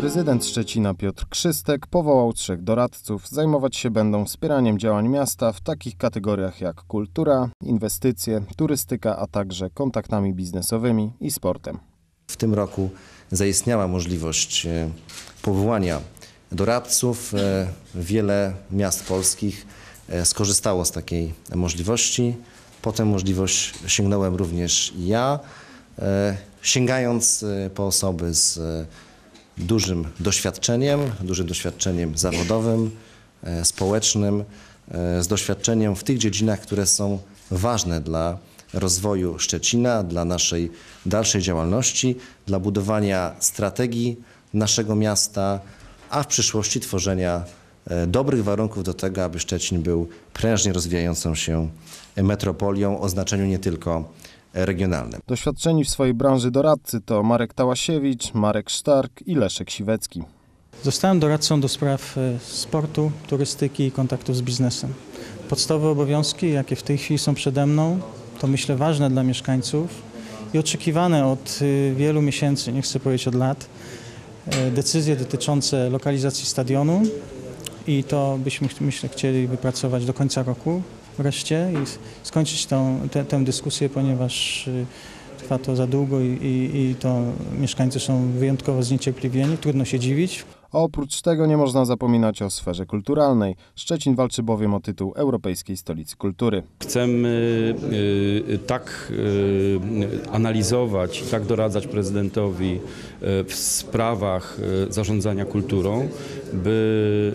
Prezydent Szczecina Piotr Krzystek powołał trzech doradców. Zajmować się będą wspieraniem działań miasta w takich kategoriach jak kultura, inwestycje, turystyka, a także kontaktami biznesowymi i sportem. W tym roku zaistniała możliwość e, powołania doradców. E, Wiele miast polskich e, skorzystało z takiej możliwości. Po tę możliwość sięgnąłem również ja, sięgając po osoby z dużym doświadczeniem, dużym doświadczeniem zawodowym, e, społecznym, e, z doświadczeniem w tych dziedzinach, które są ważne dla rozwoju Szczecina, dla naszej dalszej działalności, dla budowania strategii naszego miasta, a w przyszłości tworzenia e, dobrych warunków do tego, aby Szczecin był prężnie rozwijającą się metropolią o znaczeniu nie tylko regionalnym. Doświadczeni w swojej branży doradcy to Marek Tałasiewicz, Marek Sztark i Leszek Siwecki. Zostałem doradcą do spraw e, sportu, turystyki i kontaktów z biznesem. Podstawowe obowiązki, jakie w tej chwili są przede mną, to myślę ważne dla mieszkańców i oczekiwane od y, wielu miesięcy, nie chcę powiedzieć od lat, e, decyzje dotyczące lokalizacji stadionu i to byśmy myślę chcieli wypracować do końca roku wreszcie i skończyć tą, tę, tę dyskusję, ponieważ y, trwa to za długo i, i, i to mieszkańcy są wyjątkowo zniecierpliwieni, trudno się dziwić. Oprócz tego nie można zapominać o sferze kulturalnej. Szczecin walczy bowiem o tytuł Europejskiej Stolicy Kultury. Chcemy y, tak y, analizować, tak doradzać prezydentowi y, w sprawach y, zarządzania kulturą, by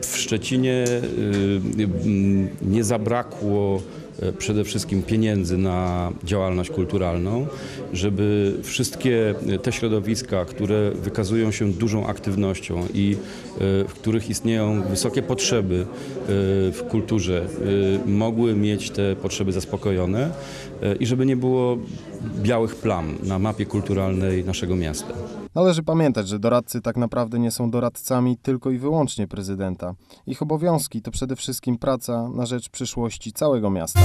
w Szczecinie y, y, nie zabrakło y, przede wszystkim pieniędzy na działalność kulturalną, żeby wszystkie te środowiska, które wykazują się dużą aktywnością i y, w których istnieją wysokie potrzeby w kulturze, mogły mieć te potrzeby zaspokojone i żeby nie było białych plam na mapie kulturalnej naszego miasta. Należy pamiętać, że doradcy tak naprawdę nie są doradcami tylko i wyłącznie prezydenta. Ich obowiązki to przede wszystkim praca na rzecz przyszłości całego miasta.